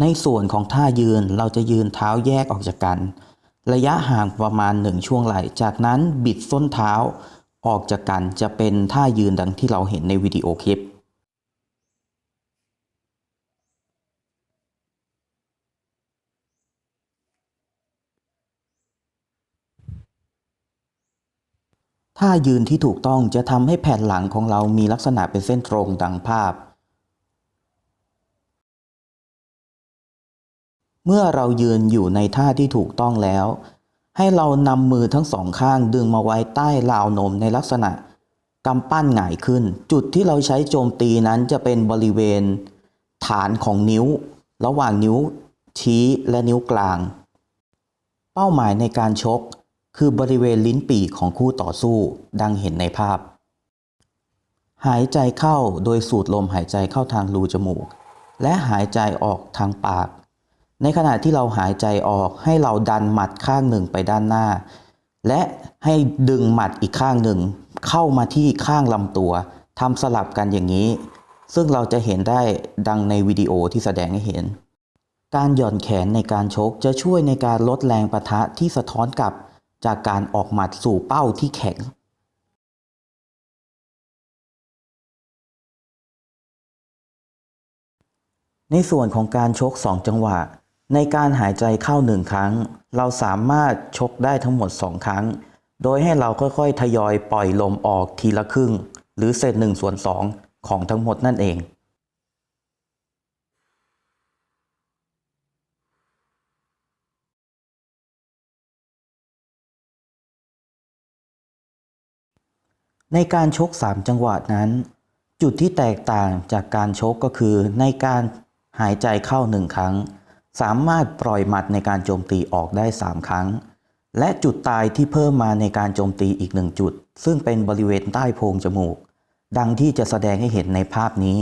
ในส่วนของท่ายืนเราจะยืนเท้าแยกออกจากกัน ระยะห่างประมาณหนึ่งช่วงไหล่ จากนั้นบิดส้นเท้าออกจากกันจะเป็นท่ายืนดังที่เราเห็นในวิดีโอคลิป ท่ายืนที่ถูกต้องจะทำให้แผ่นหลังของเรามีลักษณะเป็นเส้นตรงดังภาพ เมื่อเรายืนอยู่ในท่าที่ถูกต้องแล้ว ให้เรานำมือทั้งสองข้างดึงมาไว้ใต้ราวนมในลักษณะกำปั้นหงายขึ้น จุดที่เราใช้โจมตีนั้นจะเป็นบริเวณ ฐานของนิ้ว ระหว่างนิ้วชี้และนิ้วกลาง เป้าหมายในการชก คือบริเวณลิ้นปี่ของคู่ต่อสู้ดังเห็นในภาพ หายใจเข้าโดยสูดลมหายใจเข้าทางรูจมูก และหายใจออกทางปาก ในขณะที่เราหายใจออกให้เราดันหมัดข้างหนึ่งไปด้านหน้า และให้ดึงหมัดอีกข้างหนึ่ง เข้ามาที่ข้างลำตัวทำสลับกันอย่างนี้ ซึ่งเราจะเห็นได้ดังในวิดีโอที่แสดงให้เห็น การหย่อนแขนในการชกจะช่วยในการลดแรงประทะที่สะท้อนกลับ จากการออกหมัดสู่เป้าที่แข็งในส่วนของการชก 2 จังหวะ ในการหายใจเข้า1ครั้ง เราสามารถชกได้ทั้งหมด 2 ครั้ง โดยให้เราค่อยๆ ทยอยปล่อยลมออกทีละครึ่ง หรือเศษ1ส่วน2ของทั้งหมดนั่นเองในการชก 3 จังหวะนั้น จุดที่แตกต่างจากการชกก็คือในการหายใจเข้า 1 ครั้ง สามารถปล่อยหมัดในการโจมตีออกได้ 3 ครั้ง และจุดตายที่เพิ่มมาในการโจมตีอีกหนึ่งจุด ซึ่งเป็นบริเวณใต้โพรงจมูก ดังที่จะแสดงให้เห็นในภาพนี้